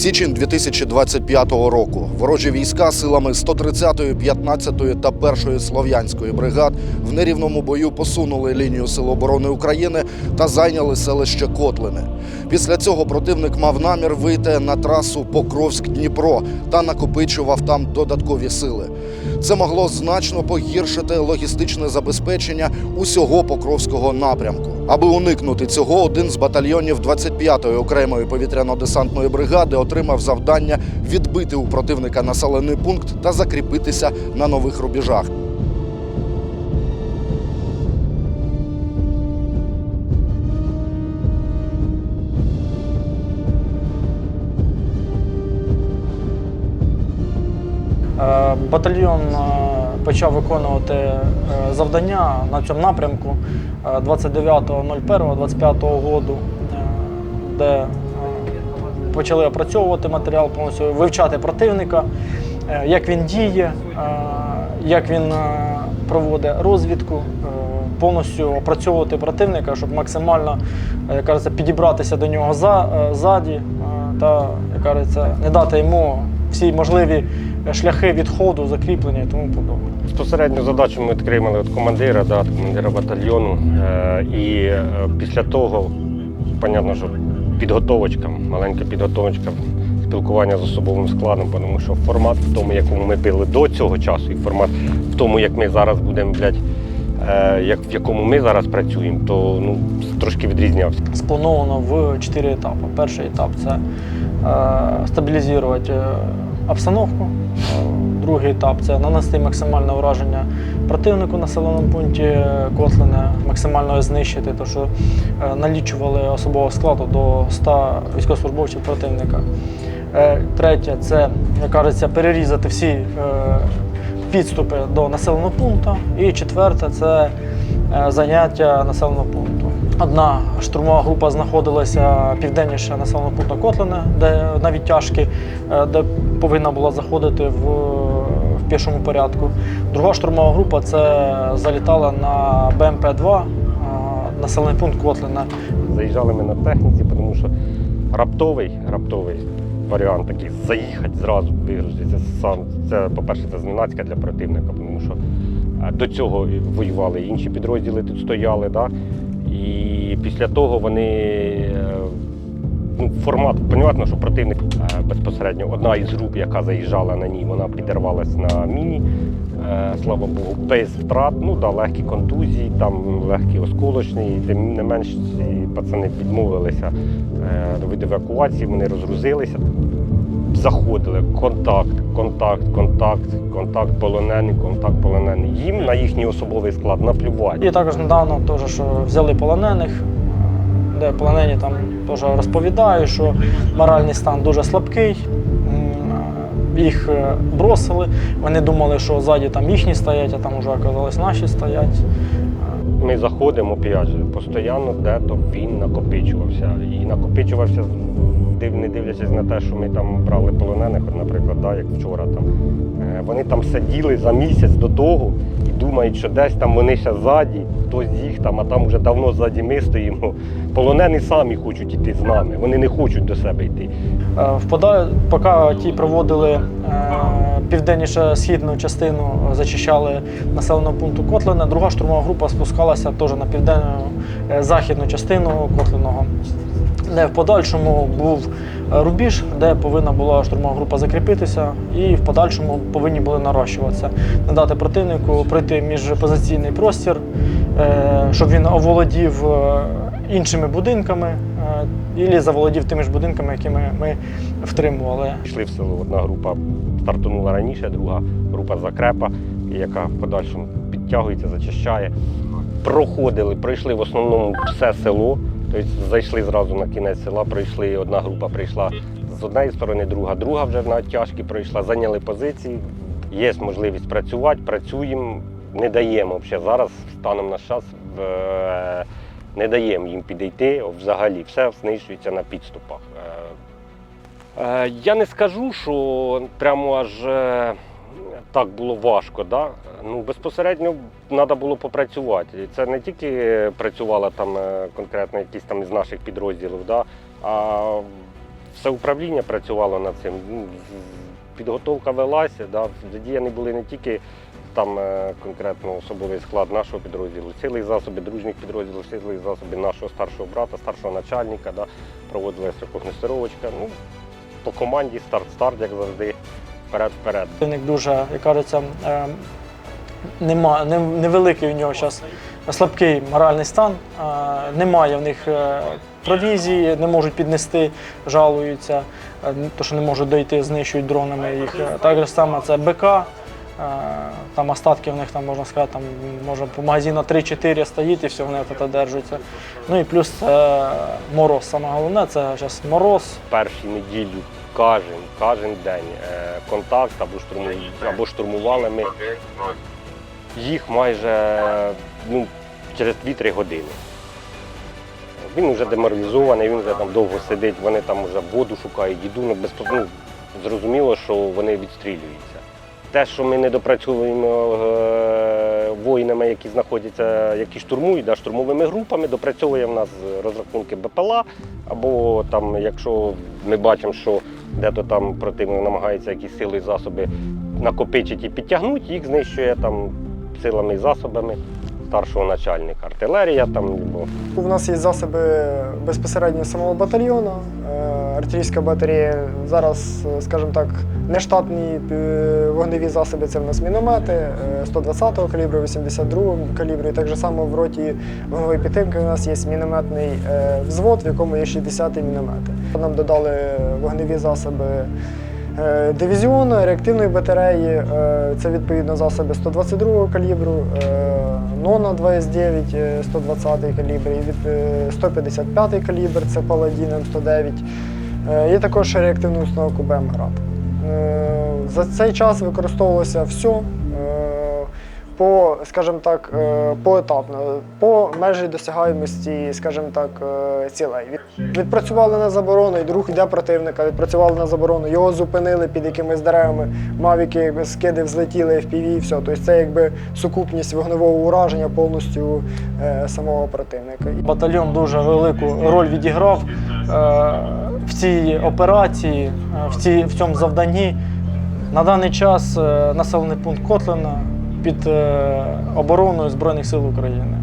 Січень 2025 року. Ворожі війська силами 130-ї, 15-ї та 1-ї слов'янської бригад в нерівному бою посунули лінію Сил оборони України та зайняли селище Котлини. Після цього противник мав намір вийти на трасу Покровськ-Дніпро та накопичував там додаткові сили. Це могло значно погіршити логістичне забезпечення усього Покровського напрямку. Аби уникнути цього, один з батальйонів 25-ї окремої повітряно-десантної бригади отримав завдання відбити у противника населений пункт та закріпитися на нових рубежах. Батальйон е, почав виконувати е, завдання на цьому напрямку е, 29.01.25 року, де е, почали опрацьовувати матеріал, повністю вивчати противника, е, як він діє, е, як він е, проводить розвідку, е, повністю опрацьовувати противника, щоб максимально е, як кажеться, підібратися до нього за, е, ззаді е, та як кажеться, не дати йому всі можливі шляхи відходу, закріплення і тому подобне. Безпосередню задачу ми отримали від командира, да, від командира батальйону. Е, і е, після того, понятно, що підготовочка, маленька підготовочка, спілкування з особовим складом, тому що формат в тому, якому ми били до цього часу, і формат в тому, як ми зараз будемо, блядь, е, як, в якому ми зараз працюємо, то ну, трошки відрізнявся. Сплановано в чотири етапи. Перший етап це е, стабілізувати е, обстановку. Другий етап це нанести максимальне ураження противнику в населеному пункті Котлине, максимально знищити, тому що е, налічували особового складу до 100 військовослужбовців противника. Е, Третє це, як кажеться, перерізати всі е, підступи до населеного пункту. І четверте це заняття населеного пункту. Одна штурмова група знаходилася південніше населеного пункту Котлине, де на відтяжки, е, де повинна була заходити в, в пішому порядку. Друга штурмова група це залітала на БМП-2, е, населений пункт Котлина. Заїжджали ми на техніці, тому що раптовий, раптовий варіант такий заїхати зразу вигрузитися сам. Це, по-перше, це зненацька для противника, тому що е, до цього воювали інші підрозділи тут стояли. Да? І після того вони е, ну, формат, понятно, що противник е, безпосередньо одна із груп, яка заїжджала на ній, вона підірвалась на міні. Е, Слава Богу, без втрат, ну да, легкі контузії, там легкі осколочні, тим не менш ці пацани відмовилися від евакуації, вони розгрузилися, заходили, контакт, контакт, контакт, контакт полонений, контакт полонений. Їм на їхній особовий склад наплювати. І також недавно теж, що взяли полонених, де полонені там теж розповідають, що моральний стан дуже слабкий. Їх е, бросили. Вони думали, що ззаді там їхні стоять, а там вже оказалось наші стоять. Ми заходимо, опять постійно де-то він накопичувався. І накопичувався, не дивлячись на те, що ми там брали полонених, наприклад, да, як вчора. Там. Е, Вони там сиділи за місяць до того і думають, що десь там вони ще ззаді, хтось їх там, а там вже давно ззаді ми стоїмо. Полонені самі хочуть йти з нами, вони не хочуть до себе йти. Е, Впада... Поки ті проводили е, південніше східну частину, зачищали населеного пункту Котлина, друга штурмова група спускалася теж на південну західну частину Котлиного, в подальшому був е, рубіж, де повинна була штурмова група закріпитися, і в подальшому повинні були нарощуватися, надати противнику пройти міжпозиційний простір, е, щоб він оволодів е, іншими будинками і заволодів тими ж будинками, які ми, втримували. Пішли в село. Одна група стартанула раніше, друга група закрепа, яка в подальшому підтягується, зачищає. Проходили, пройшли в основному все село. Тобто зайшли зразу на кінець села, пройшли, одна група прийшла з однієї сторони, друга, друга вже на тяжкі пройшла, зайняли позиції. Є можливість працювати, працюємо, не даємо взагалі зараз, станом на час, е, не даємо їм підійти взагалі, все знищується на підступах. Е, Е, Я не скажу, що прямо аж так було важко. Да? Ну, безпосередньо треба було попрацювати. І Це не тільки працювала там е, конкретно якісь там із наших підрозділів, да? а все управління працювало над цим. Ну, Підготовка велася, да, задіяні були не тільки там е, конкретно особовий склад нашого підрозділу, і засоби дружніх підрозділів, і засоби нашого старшого брата, старшого начальника, да, проводилася рекогностировочка. Ну, по команді старт-старт, як завжди, вперед-вперед. Противник дуже, як кажеться, е, нема, невеликий у нього зараз слабкий моральний стан, е, немає в них е, провізії, не можуть піднести, жалуються, е, то, що не можуть дойти, знищують дронами їх. Так же саме це БК. Там остатки в них там можна сказати, там може по магазину 3-4 стоїть і все, вони тут держаться. Ну і плюс е, мороз. Саме головне це зараз мороз. перші неділю кожен, кожен день е, контакт або, штурму, або штурмували ми їх майже ну, через 2-3 години. Він вже деморалізований, він вже там довго сидить, вони там вже воду шукають, їду, ну, без, ну, зрозуміло, що вони відстрілюються. Те, що ми не допрацьовуємо е, воїнами, які знаходяться, які штурмують, да, штурмовими групами, допрацьовує в нас розрахунки БПЛА, або там, якщо ми бачимо, що де-то там противник намагається якісь сили і засоби накопичити і підтягнути, їх знищує там силами і засобами старшого начальника. Артилерія там, або У нас є засоби безпосередньо самого батальйону. Е, Артилерійська батарея зараз, е, скажімо так, нештатні е, вогневі засоби це в нас міномети е, 120-го калібру, 82-го калібру. І так же само в роті вогневої підтримки у нас є мінометний е, взвод, в якому є 60-ті міномети. Нам додали вогневі засоби. е, Дивізіону, реактивної батареї, е, це відповідно засоби 122 калібру, е, Нона 2С9, е, 120 калібр, і від е, 155 калібр, це Паладін М109. Е, Є також реактивну установку БМ-ГРАД. Е, За цей час використовувалося все е, по, скажімо так, е, поетапно, по межі досягаємості, скажімо так, е, цілей. Відпрацювали на заборону, і друг йде противника, відпрацювали на заборону, його зупинили під якимись деревами, мавіки скиди взлетіли, FPV, і все. Тобто це якби сукупність вогневого ураження повністю е, самого противника. Батальйон дуже велику роль відіграв е, в цій операції, е, в, цій, в цьому завданні. На даний час е, населений пункт Котлина під е, обороною Збройних сил України.